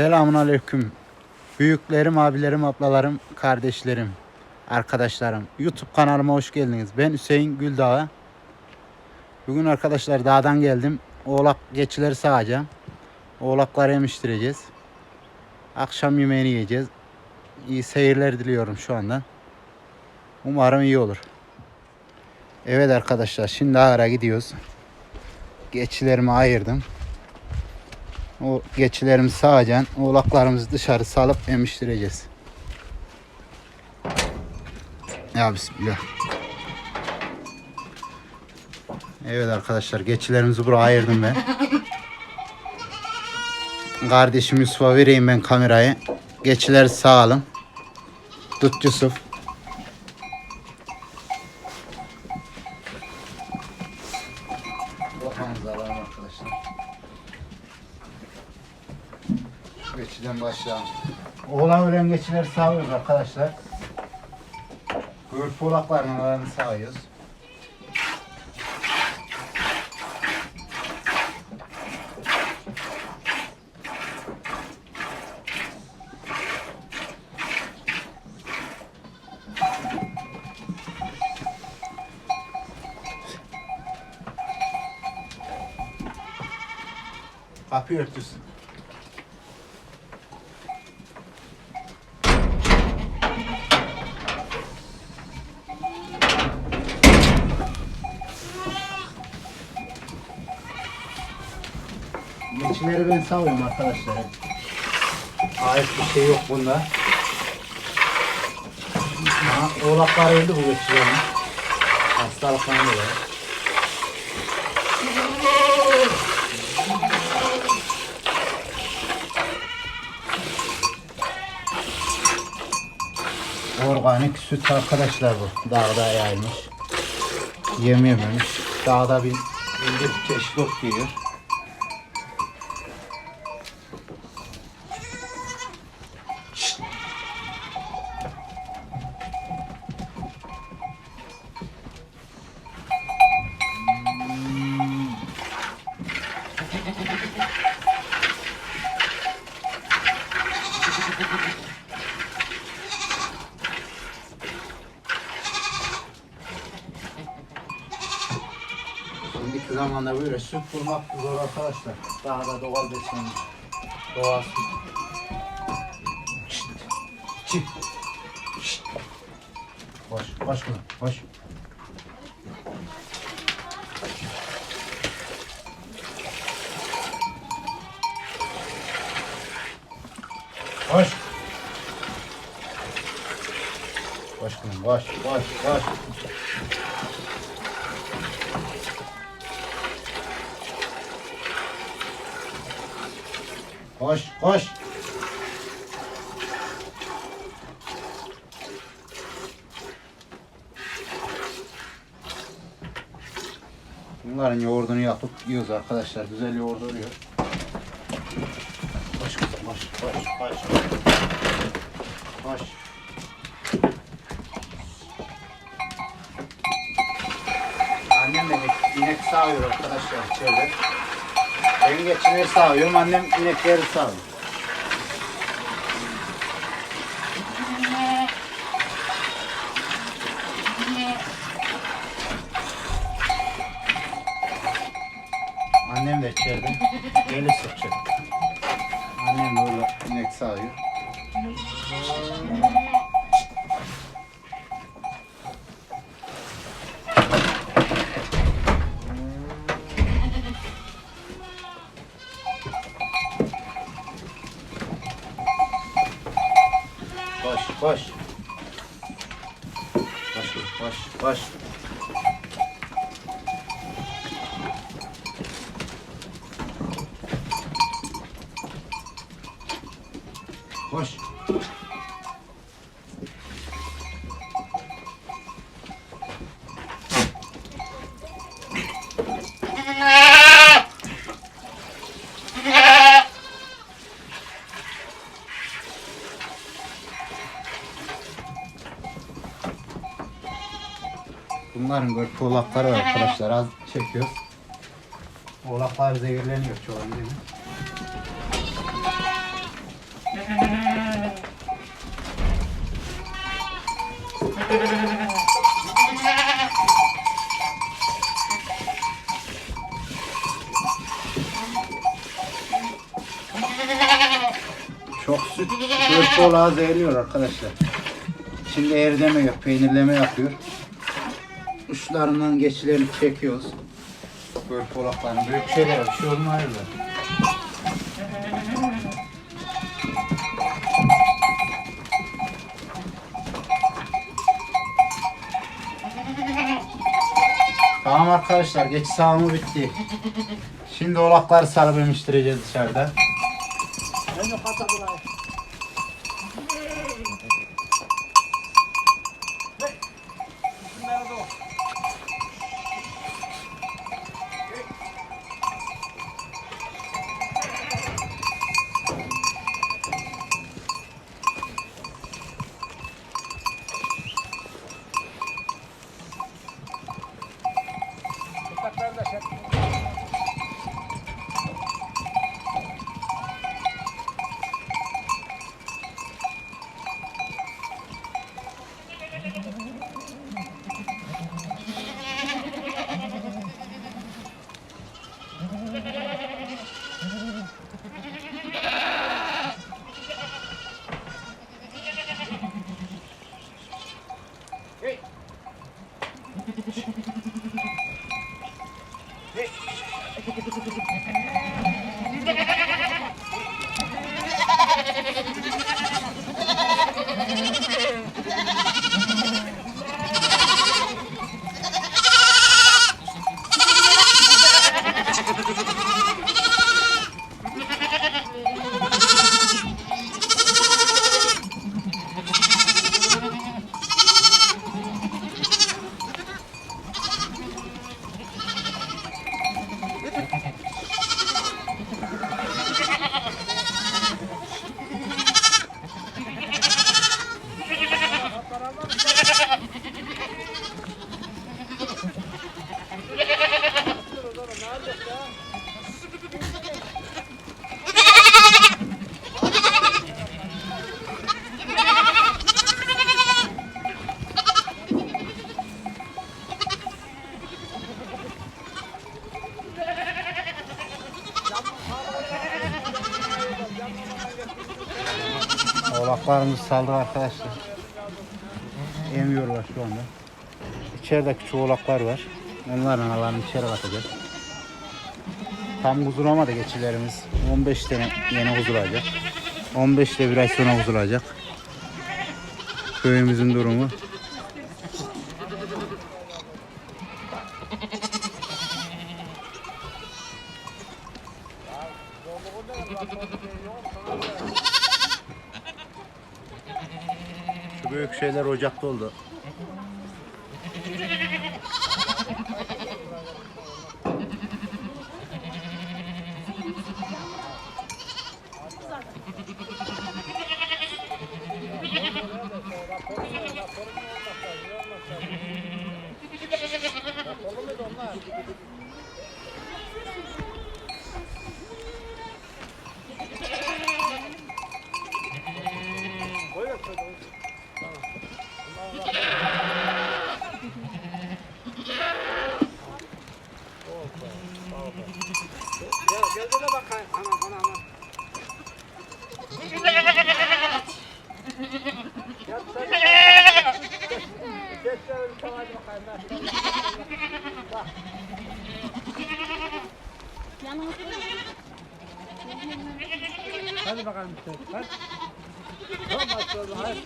Selamun aleyküm. Büyüklerim, abilerim, ablalarım, kardeşlerim, arkadaşlarım. YouTube kanalıma hoş geldiniz. Ben Hüseyin Güldağ. Bugün arkadaşlar dağdan geldim. Oğlak geçileri sağacağım. Oğlakları emiştireceğiz. Akşam yemeğini yiyeceğiz. İyi seyirler diliyorum şu anda. Umarım iyi olur. Evet arkadaşlar şimdi ağara gidiyoruz. Geçilerimi ayırdım. O geçilerimizi sağacan oğlaklarımızı dışarı salıp emiştireceğiz. Ya bismillah. Evet arkadaşlar geçilerimizi buraya ayırdım ben. Kardeşim Yusuf'a vereyim ben kamerayı. Geçileri sağalım. Tut Yusuf. Geçiden başlayalım. Oğlan ölen geçileri sağıyoruz arkadaşlar. Gürp oğlaklarının alanını sağıyoruz. Kapı örtüsü. Geçileri ben sağlıyorum arkadaşlar. Ait bir şey yok bunda. Aha, oğlaklar öldü bu geçilerin. Hastalıklandı da. Organik süt arkadaşlar bu. Dağda yayılmış. Yem yememiş. Dağda bir, bir çeşit ot yiyor. Zamanda böyle süt bulmak zor arkadaşlar. Daha da doğal beslenmiş. Doğal süt. Şşt. Çık. Şşt. Koş, koş kızım, koş. Koş. Koş kızım, koş, koş, koş. Koş, koş. Bunların yoğurdunu yapıp yiyoruz arkadaşlar. Güzel yoğurdu oluyor. Koş kızım, koş, koş, koş. Koş. Annem de inek, sağıyor arkadaşlar içeride. Ben geçinleri sağıyorum, annem inekleri sağıyor. Annem de içeride. Eli sıkacak. Annem de inek sağıyor. Koş, koş. Koş, koş, koş. Onların böyle tuğlakları var arkadaşlar. Az çekiyoruz. Oğlaklar zehirleniyor çoğun değil mi? Çok süt, dört olağı zehirliyor arkadaşlar. Şimdi erideme yok, peynirleme yapıyor. Uçlarından geçilerini çekiyoruz. Böyle polakların büyük şeyler bir şey olmuyor da. Tamam arkadaşlar geç sağımı bitti. Şimdi olakları sarıp emiştireceğiz dışarıda. Shh. Oğlaklarımız saldı arkadaşlar. Emiyorlar şu anda. İçeride küçük oğlaklar var. Onların analarını içeri atacağız. Tam kuzulamadı geçilerimiz. 15 tane yeni kuzulacak. 15 de bir ay sonra kuzulacak. Köyümüzün durumu. Şeyler ocakta oldu. Hadi bakalım işte. Hadi. Tamam hadi. hadi.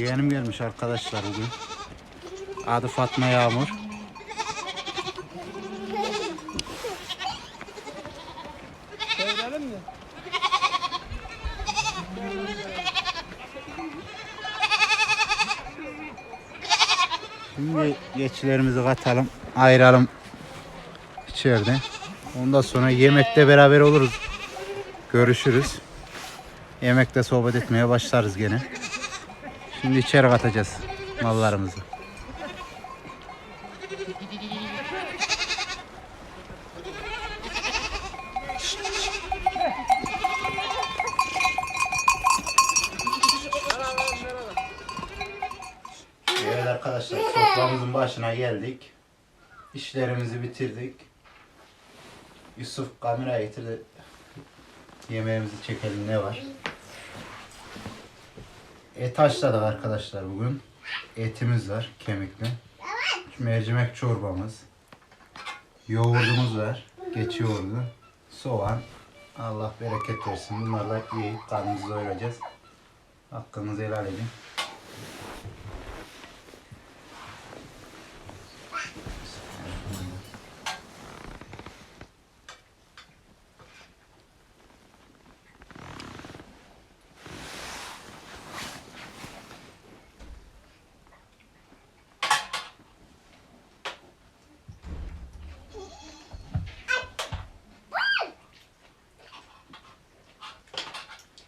Yeğenim gelmiş arkadaşlar bugün. Adı Fatma Yağmur. Şimdi geçilerimizi katalım, ayıralım içeride. Ondan sonra yemekte beraber oluruz. Görüşürüz. Yemekte sohbet etmeye başlarız gene. Şimdi içeri katacağız mallarımızı. Soframızın başına geldik. İşlerimizi bitirdik. Yusuf kamera getirdi. Yemeğimizi çekelim ne var? Et haşladık arkadaşlar bugün. Etimiz var kemikli. Şu mercimek çorbamız. Yoğurdumuz var. Geç yoğurdu. Soğan. Allah bereket versin. Bunlarla yiyip karnımızı doyuracağız. Hakkınızı helal edin.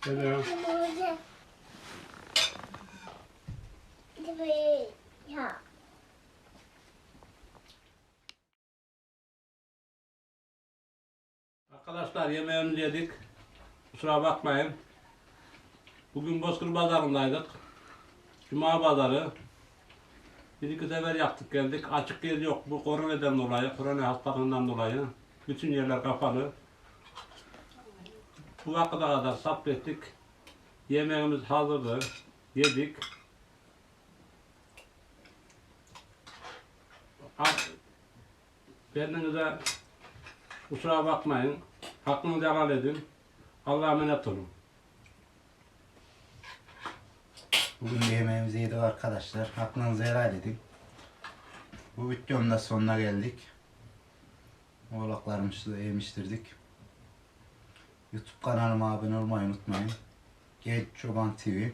Ya. Arkadaşlar yemeğimizi yedik. Kusura bakmayın. Bugün Bozkır Pazarı'ndaydık. Cuma pazarı. Bir iki sefer yaptık geldik. Açık yer yok bu koronadan dolayı, korona hastalığından dolayı. Bütün yerler kapalı. Bu vakıda kadar sabrettik. Yemeğimiz hazırdı. Yedik. A- Kendinize kusura bakmayın. Hakkınızı helal edin. Allah'a emanet olun. Bugün de yemeğimizi yedik arkadaşlar. Hakkınızı helal edin. Bu videonun sonuna geldik. Oğlaklarımızı da yemiştirdik. YouTube kanalıma abone olmayı unutmayın. Genç Çoban TV.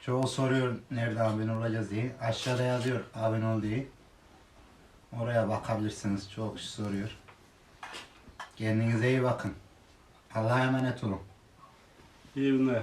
Çoğu soruyor nerede abone olacağız diye. Aşağıda yazıyor abone ol diye. Oraya bakabilirsiniz. Çok kişi soruyor. Kendinize iyi bakın. Allah'a emanet olun. İyi günler.